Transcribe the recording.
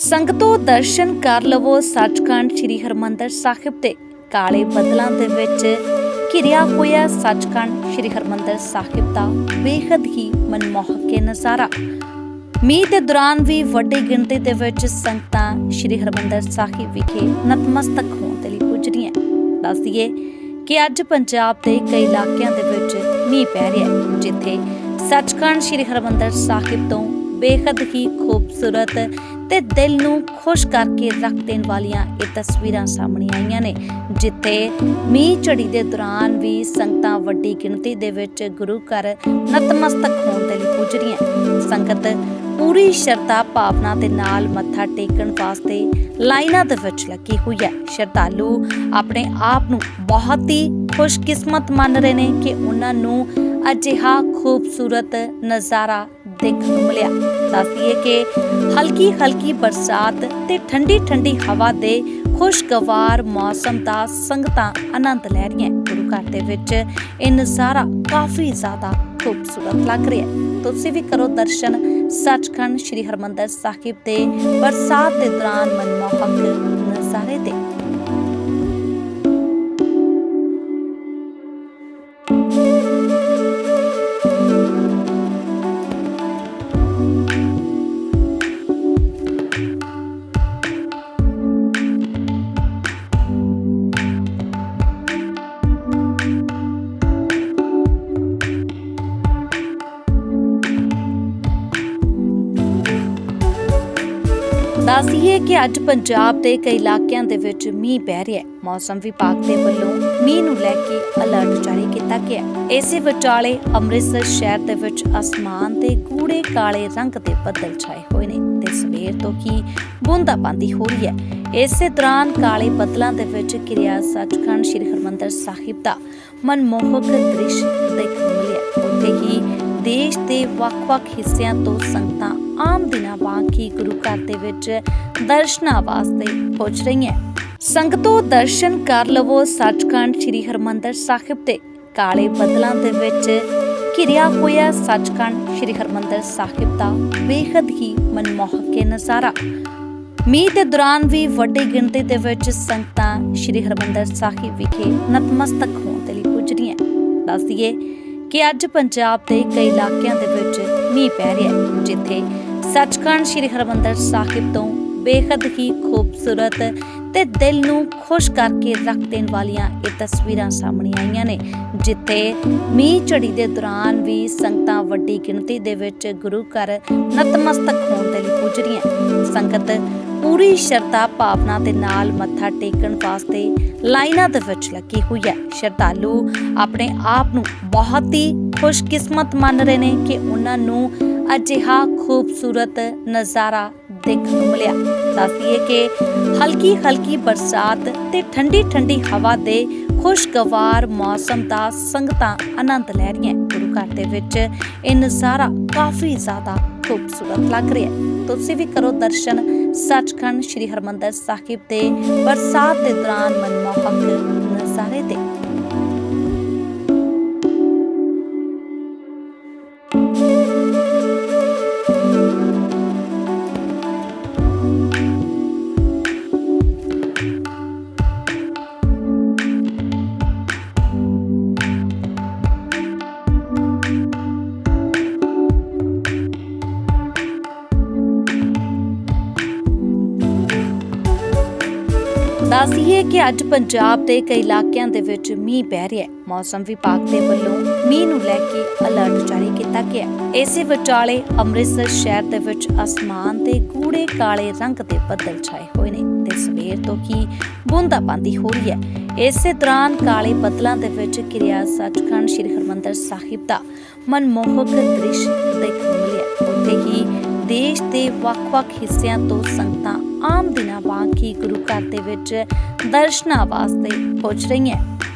ਸੰਗਤੋ ਦਰਸ਼ਨ ਕਰ ਲਵੋ ਸੱਚਖੰਡ ਸ੍ਰੀ ਹਰਮੰਦਰ ਸਾਹਿਬ ਦੇ ਕਾਲੇ ਬੱਦਲਾਂ ਦੇ ਵਿੱਚ। ਘਿਰਿਆ ਹੋਇਆ ਸੱਚਖੰਡ ਸ੍ਰੀ ਹਰਮੰਦਰ ਸਾਹਿਬ ਦਾ ਬੇਹੱਦ ਹੀ ਮਨਮੋਹਕ ਨਜ਼ਾਰਾ। ਮੀਂਹ ਦੇ ਦੌਰਾਨ ਵੀ ਵੱਡੀ ਗਿਣਤੀ ਦੇ ਵਿੱਚ ਸੰਗਤਾਂ ਸ੍ਰੀ ਹਰਮੰਦਰ ਸਾਹਿਬ ਵਿਖੇ ਨਤਮਸਤਕ ਹੋਣ ਦੇ ਲਈ ਪੁੱਜ ਰਹੀਆਂ ਦੱਸ ਦਈਏ ਕਿ ਅੱਜ ਪੰਜਾਬ ਦੇ ਕਈ ਇਲਾਕਿਆਂ ਦੇ ਵਿੱਚ ਮੀਂਹ ਪੈ ਰਿਹਾ ਹੈ, ਜਿੱਥੇ ਸੱਚਖੰਡ ਸ੍ਰੀ ਹਰਮੰਦਰ ਸਾਹਿਬ ਤੋਂ ਬੇਹੱਦ ਹੀ ਖੂਬਸੂਰਤ ਤੇ ਦਿਲ ਨੂੰ ਖੁਸ਼ ਕਰਕੇ ਰੱਖ ਦੇਣ ਵਾਲੀਆਂ ਇਹ ਤਸਵੀਰਾਂ ਸਾਹਮਣੇ ਆਈਆਂ ਨੇ, ਜਿੱਥੇ ਮੀਂਹ ਝੜੀ ਦੇ ਦੌਰਾਨ ਵੀ ਸੰਗਤਾਂ ਵੱਡੀ ਗਿਣਤੀ ਦੇ ਵਿੱਚ ਗੁਰੂ ਘਰ ਨਤਮਸਤਕ ਹੋਣ ਦੇ ਲਈ ਪੁੱਜ ਰਹੀਆਂ ਸੰਗਤ ਪੂਰੀ ਸ਼ਰਧਾ ਭਾਵਨਾ ਦੇ ਨਾਲ ਮੱਥਾ ਟੇਕਣ ਵਾਸਤੇ ਲਾਈਨਾਂ ਦੇ ਵਿੱਚ ਲੱਗੀ ਹੋਈ ਹੈ। ਸ਼ਰਧਾਲੂ ਆਪਣੇ ਆਪ ਨੂੰ ਬਹੁਤ ਹੀ ਖੁਸ਼ਕਿਸਮਤ ਮੰਨ ਰਹੇ ਨੇ ਕਿ ਉਹਨਾਂ ਨੂੰ ਅਜਿਹਾ ਖੂਬਸੂਰਤ ਨਜ਼ਾਰਾ ਦੇਖਣ ਨੂੰ ਮਿਲਿਆ। ਦੱਸਦੀਏ ਕਿ ਹਲਕੀ ਹਲਕੀ ਬਰਸਾਤ ਤੇ ਠੰਡੀ ਠੰਡੀ ਹਵਾ ਦੇ ਖੁਸ਼ਗਵਾਰ ਮੌਸਮ ਦਾ ਸੰਗਤਾਂ ਆਨੰਦ ਲੈ ਰਹੀਆਂ ਗੁਰੂ ਘਰ ਦੇ ਵਿੱਚ ਇਹ ਨਜ਼ਾਰਾ ਕਾਫੀ ਜ਼ਿਆਦਾ ਖੂਬਸੂਰਤ ਲੱਗ ਰਿਹਾ ਹੈ ਤੁਸੀਂ ਵੀ ਕਰੋ ਦਰਸ਼ਨ। ਸੱਚਖੰਡ ਸ੍ਰੀ ਹਰਮੰਦਰ ਸਾਹਿਬ ਦੇ ਬਰਸਾਤ ਦੇ ਦੌਰਾਨ ਮਨਮੋਹਕ ਦੱਸੀਏ ਕਿ ਅੱਜ ਪੰਜਾਬ ਦੇ ਕਈ ਇਲਾਕਿਆਂ ਦੇ ਵਿੱਚ ਮੀਂਹ ਪੈ ਰਿਹਾ ਹੈ। ਮੌਸਮ ਵਿਭਾਗ ਦੇ ਵੱਲੋਂ ਮੀਂਹ ਨੂੰ ਲੈ ਕੇ ਅਲਰਟ ਜਾਰੀ ਕੀਤਾ ਗਿਆ ਇਸੇ ਵਿਚਾਲੇ ਅੰਮ੍ਰਿਤਸਰ ਸ਼ਹਿਰ ਦੇ ਵਿੱਚ ਅਸਮਾਨ ਤੇ ਗੂੜੇ ਕਾਲੇ ਰੰਗ ਦੇ ਬੱਦਲ ਛਾਏ ਹੋਏ ਨੇ ਤੇ ਸਵੇਰ ਤੋਂ ਹੀ ਬੂੰਦਾਬਾਂਦੀ ਹੋ ਰਹੀ ਹੈ। ਇਸੇ ਦੌਰਾਨ ਕਾਲੇ ਬੱਦਲਾਂ ਦੇ ਵਿੱਚ ਕਿਰਿਆ ਸੱਚਖੰਡ ਸ੍ਰੀ ਹਰਮੰਦਰ ਸਾਹਿਬ ਦਾ ਮਨਮੋਹਕ ਦ੍ਰਿਸ਼ ਦੇਖਣ ਨੂੰ ਮਿਲਿਆ। ਉੱਥੇ ਹੀ ਦੇਸ਼ ਦੇ ਵੱਖ-ਵੱਖ ਹਿੱਸਿਆਂ ਤੋਂ ਸੰਗਤਾਂ ਆਮ ਦਿਨਾਂ ਵਾਂਗ ਹੀ ਗੁਰੂ ਘਰ ਦੇ ਵਿੱਚ ਦਰਸ਼ਨਾਂ ਵਾਸਤੇ ਪਹੁੰਚ ਰਹੀਆਂ ਸੰਗਤੋ, ਦਰਸ਼ਨ ਕਰ ਲਵੋ ਸੱਚਖੰਡ ਸ੍ਰੀ ਹਰਮੰਦਰ ਸਾਹਿਬ ਤੇ ਕਾਲੇ ਬੱਦਲਾਂ ਦੇ ਵਿੱਚ। ਘਿਰਿਆ ਹੋਇਆ ਸੱਚਖੰਡ ਸ੍ਰੀ ਹਰਮੰਦਰ ਸਾਹਿਬ ਦਾ ਬੇਹੱਦ ਹੀ ਮਨਮੋਹਕ ਨਜ਼ਾਰਾ। ਮੀਂਹ ਦੇ ਦੌਰਾਨ ਵੀ ਵੱਡੀ ਗਿਣਤੀ ਦੇ ਵਿੱਚ ਸੰਗਤਾਂ ਸ੍ਰੀ ਹਰਮੰਦਰ ਸਾਹਿਬ ਵਿਖੇ ਨਤਮਸਤਕ ਹੋਣ ਦੇ ਲਈ ਪੁੱਜ ਰਹੀਆਂ ਦੱਸ ਕਿ ਅੱਜ ਪੰਜਾਬ ਦੇ ਕਈ ਇਲਾਕਿਆਂ ਦੇ ਵਿੱਚ ਮੀਂਹ ਪੈ ਰਿਹਾ ਹੈ, ਜਿੱਥੇ ਸੱਚਖੰਡ ਸ੍ਰੀ ਹਰਮੰਦਰ ਸਾਹਿਬ ਤੋਂ ਬੇਹੱਦ ਹੀ ਖੂਬਸੂਰਤ ਤੇ ਦਿਲ ਨੂੰ ਖੁਸ਼ ਕਰਕੇ ਰੱਖ ਦੇਣ ਵਾਲੀਆਂ ਇਹ ਤਸਵੀਰਾਂ ਸਾਹਮਣੇ ਆਈਆਂ ਨੇ, ਜਿੱਥੇ ਮੀਂਹ ਝੜੀ ਦੇ ਦੌਰਾਨ ਵੀ ਸੰਗਤਾਂ ਵੱਡੀ ਗਿਣਤੀ ਦੇ ਵਿੱਚ ਗੁਰੂ ਘਰ ਨਤਮਸਤਕ ਹੋਣ ਦੇ ਲਈ ਪੁੱਜ ਰਹੀਆਂ। ਸੰਗਤ ਪੂਰੀ ਸ਼ਰਧਾ ਭਾਵਨਾ ਦੇ ਨਾਲ ਮੱਥਾ ਟੇਕਣ ਵਾਸਤੇ ਲਾਈਨਾਂ ਦੇ ਵਿੱਚ ਲੱਗੀ ਹੋਈ ਹੈ। ਸ਼ਰਧਾਲੂ ਆਪਣੇ ਆਪ ਨੂੰ ਬਹੁਤ ਹੀ ਖੁਸ਼ਕਿਸਮਤ ਮੰਨ ਰਹੇ ਨੇ ਕਿ ਉਹਨਾਂ ਨੂੰ ਅਜਿਹਾ ਖੂਬਸੂਰਤ ਨਜ਼ਾਰਾ ਦੇਖਣ ਨੂੰ ਮਿਲਿਆ। ਦੱਸਦੀਏ ਕਿ ਹਲਕੀ ਹਲਕੀ ਬਰਸਾਤ ਤੇ ਠੰਡੀ ਠੰਡੀ ਹਵਾ ਦੇ ਖੁਸ਼ਗਵਾਰ ਮੌਸਮ ਦਾ ਸੰਗਤਾਂ ਆਨੰਦ ਲੈ ਰਹੀਆਂ ਗੁਰੂ ਘਰ ਦੇ ਵਿੱਚ ਇਹ ਨਜ਼ਾਰਾ ਕਾਫੀ ਜ਼ਿਆਦਾ ਖੂਬਸੂਰਤ ਲੱਗ ਰਿਹਾ ਹੈ। ਤੁਸੀਂ ਵੀ ਕਰੋ ਦਰਸ਼ਨ। ਸੱਚਖੰਡ ਸ੍ਰੀ ਹਰਮੰਦਰ ਸਾਹਿਬ ਦੇ ਬਰਸਾਤ ਦੇ ਦੌਰਾਨ ਮਨਮੋਹਕ ਨਜ਼ਾਰੇ ਦੇ ਦੱਸੀਏ ਕਿ ਅੱਜ ਪੰਜਾਬ ਦੇ ਕਈ ਇਲਾਕਿਆਂ ਦੇ ਵਿੱਚ ਮੀਂਹ ਪੈ ਰਿਹਾ ਹੈ। ਮੌਸਮ ਵਿਭਾਗ ਦੇ ਵੱਲੋਂ ਮੀਂਹ ਨੂੰ ਲੈ ਕੇ ਅਲਰਟ ਜਾਰੀ ਕੀਤਾ ਗਿਆ ਇਸੇ ਵਿਚਾਲੇ ਅੰਮ੍ਰਿਤਸਰ ਸ਼ਹਿਰ ਦੇ ਵਿੱਚ ਅਸਮਾਨ ਤੇ ਗੂੜੇ ਕਾਲੇ ਰੰਗ ਦੇ ਬੱਦਲ ਛਾਏ ਹੋਏ ਨੇ ਤੇ ਸਵੇਰ ਤੋਂ ਹੀ ਬੂੰਦਾਬਾਂਦੀ ਹੋ ਰਹੀ ਹੈ। ਇਸੇ ਦੌਰਾਨ ਕਾਲੇ ਬੱਦਲਾਂ ਦੇ ਵਿੱਚ ਕਿਰਿਆ ਸੱਚਖੰਡ ਸ੍ਰੀ ਹਰਮੰਦਰ ਸਾਹਿਬ ਦਾ ਮਨਮੋਹਕ ਦ੍ਰਿਸ਼ ਦੇਖਣ ਨੂੰ ਮਿਲਿਆ। ਦੇਸ਼ ਦੇ ਵੱਖ-ਵੱਖ ਹਿੱਸਿਆਂ ਤੋਂ ਸੰਗਤਾਂ ਆਮ ਦਿਨਾਂ ਵਾਂਗ ਹੀ ਗੁਰੂ ਘਰ ਦੇ ਵਿੱਚ ਦਰਸ਼ਨਾਂ ਵਾਸਤੇ ਪਹੁੰਚ ਰਹੀਆਂ।